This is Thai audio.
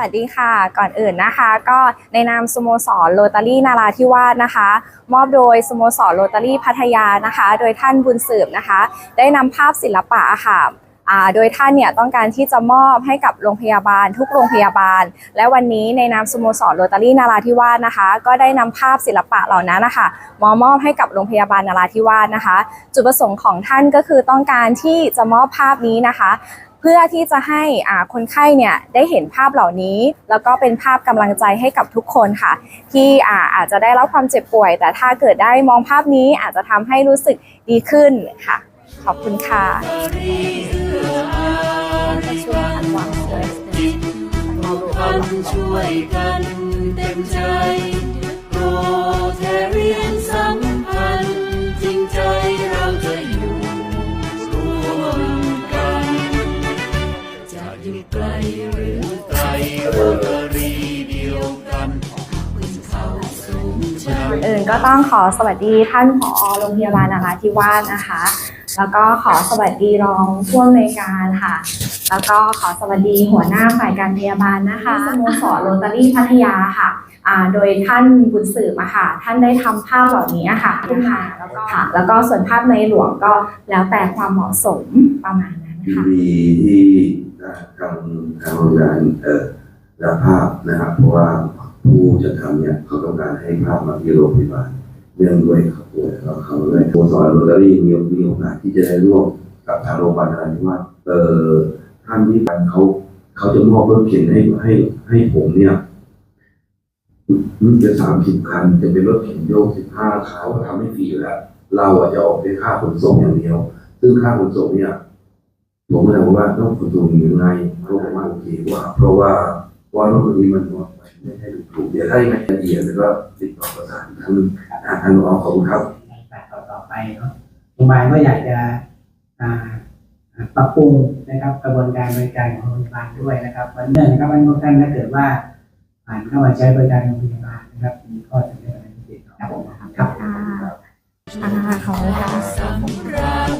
วัสดีค่ะ ก่อนอื่นนะคะ ก็ในนามสโมสรโรตารี่นาราธิวาสนะคะ มอบโดยสโมสรโรตารี่พัทยานะคะ โดยท่านบุญสืบนะคะ ได้นำภาพศิลปะค่ะอ่าโดยท่านเนี่ยต้องการที่จะมอบให้กับโรงพยาบาล ทุกโรงพยาบาล และวันนี้ในนามสโมสรโรตารี่นาราธิวาสนะคะ ก็ได้นำภาพศิลปะเหล่านั้นนะคะมามอบให้กับโรงพยาบาลนาราธิวาสนะคะ จุดประสงค์ของท่านก็คือต้องการที่จะมอบภาพนี้นะคะ เพื่อที่จะให้คนไข้เนี่ยได้เห็นภาพเหล่านี้ แล้วก็เป็นภาพกำลังใจให้กับทุกคนค่ะ ที่อาจจะได้รับความเจ็บป่วย แต่ถ้าเกิดได้มองภาพนี้อาจจะทำให้รู้สึกดีขึ้นค่ะ ขอบคุณค่ะชุมอันหวังเลยกันช่วยกันเต็มใจ ไกลโรตารีเดียวกันขึ้นเขาสูงชัน อื่นก็ต้องขอสวัสดีท่านผอโรงพยาบาลนาราธิวานะคะ แล้วก็ขอสวัสดีรองผู้อำนวยการค่ะ แล้วก็ขอสวัสดีหัวหน้าฝ่ายการพยาบาลนะคะสโมสรโรตารี่พัทยาค่ะอ่าโดยท่านบุญสืบอะค่ะ ท่านได้ทำภาพเหล่านี้ค่ะขึ้นมาแล้วก็ค่ะ แล้วก็ส่วนภาพในหลวงก็แล้วแต่ความเหมาะสมประมาณนั้นค่ะดีที่ ทางทางโรงงานเอ่อรับภาพนะครับเพราะว่าผู้จะทำเนี่ยเขาต้องการให้ภาพมาที่โรงพยาบาลเนื่องด้วยเขาป่วยแล้วเขาเลยสโมสรโรตารี่มีมีโอกาสที่จะได้ร่วมกับทางโรงพยาบาลอะไรที่ว่าเอ่อท่านที่การเขาเขาจะมอบรถเข็นให้ให้ให้ผมเนี่ยรุ่นจะสามสิบคันจะเป็นรถเข็นโยกสิบห้าเขาก็ทำให้ฟรีอยู่แล้วเราอะจะออกด้วยค่าขนส่งอย่างเดียว ซึ่งค่าขนส่งเนี่ย ผมก็เลยบอกว่าต้องขนส่งยังไงเขาบอกว่าโอเคว่าเพราะว่าว่ารถคันนี้มันไม่ใช่ถูกเดี๋ยวถ้ายังไงละเอียดแล้วก็ติดต่อประสานทางอ่าทางรองขอบคุณครับต่อต่อไปเนาะโรงพยาบาลก็อยากจะอ่าปรับปรุงนะครับกระบวนการบริการของโรงพยาบาลด้วยนะครับวันนี้นะครับทุกท่านถ้าเกิดว่าผ่านเข้ามาใช้บริการโรงพยาบาลนะครับมีข้อเสนออะไรติดต่อครับผมครับอ่าขอบคุณค่ะสงครามทั้งระท